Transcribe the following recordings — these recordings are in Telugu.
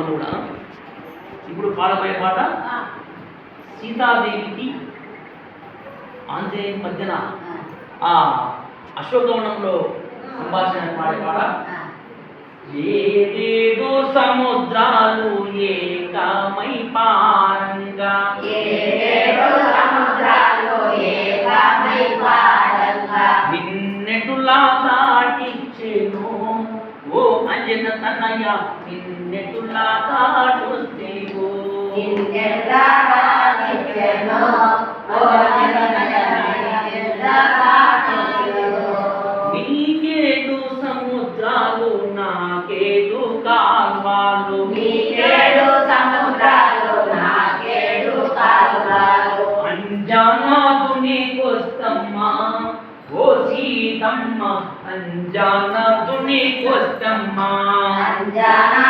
మనుడా ఇప్పుడు పాడబోయే పాట సీతాదేవికి ఆంజనేయుని మధ్యన ఆ అశోకవనంలో సంభాషణ పాడే పాట? ఏడేడు సముద్రాలు ఏకమై పారంగా. నిన్నెటులా దాటిచ్చేను ఓ అంజన తనయ నిన్నెటులా దాటొస్తేవో నీకేడు సముద్రాలు నాకేడు కాల్వాలు. అంజానాథుని కొస్తమ్మా ఓ సీతమ్మ అంజానాథుని కొస్తమ్మా ఆ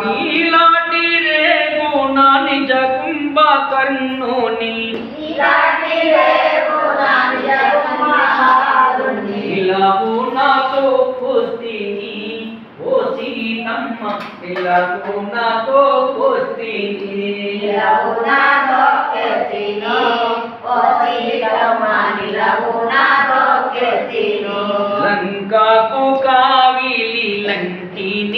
నీలాటి రేగున నిజ కుంభకర్ణుని ఇలాగు నాతో కొస్తిని ఓ సీతమ్మ ఇలాగు నాతో కొస్తిని లంకాకు కావిలి లంకిని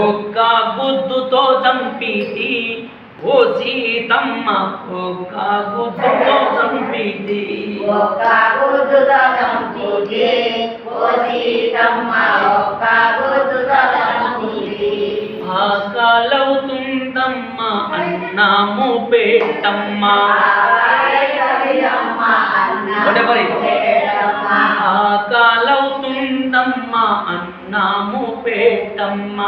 ఒక్క బుద్ధుతో చంపితి ఓ సీతమ్మ ఒక్క బుద్ధుతో చంపితి ఒక్క గుద్దుతో చంపుతి ఓ సీతమ్మ ఒక్క గుద్దుతో చంపుతి ఆకలవుతుందమ్మ అన్నాము పెట్టమ్మ ఒకటే పరి. ఆకలవుతుందమ్మ అన్నాము పెట్టమ్మ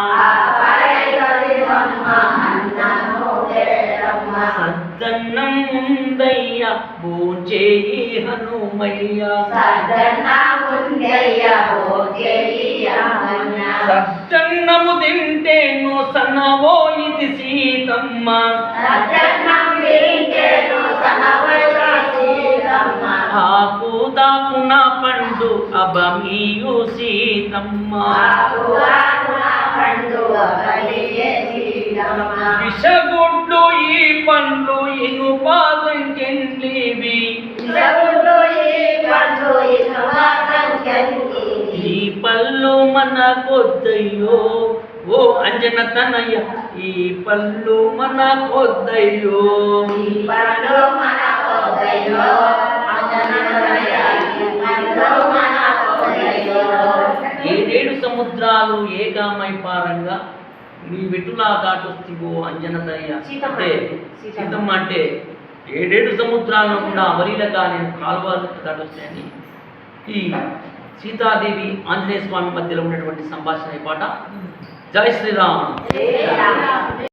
సద్దన్నం ఉందయ్య భోంచేయి హనుమయ్య. సద్దన్నము తింటేను సన్నవో ఇది సీతమ్మ. ఆకు పండు అబమీయు సీతమ్మ. విషగుడ్లు ఈ పండ్లు ఇనుపాదంకెండ్లివి ఈ పళ్ళు మన కొద్దయ్యో ఓ అంజన తనయ్య ఈ పళ్ళు మన కొద్దయ్యో. ఏడేడు సముద్రాలు ఏకామై పారంగా నీ వెటులా దాటొస్తివో అంజన తనయ సీతమ్మ. అంటే సీతమ్మ. అంటే ఏడేడు సముద్రాలను కూడా అవలీలగా నేను కాలువలు దాటొస్తాయని ఈ సీతాదేవి ఆంజనేయ స్వామి మధ్యలో ఉన్నటువంటి సంభాషణ ఈ పాట. జై శ్రీరామ్.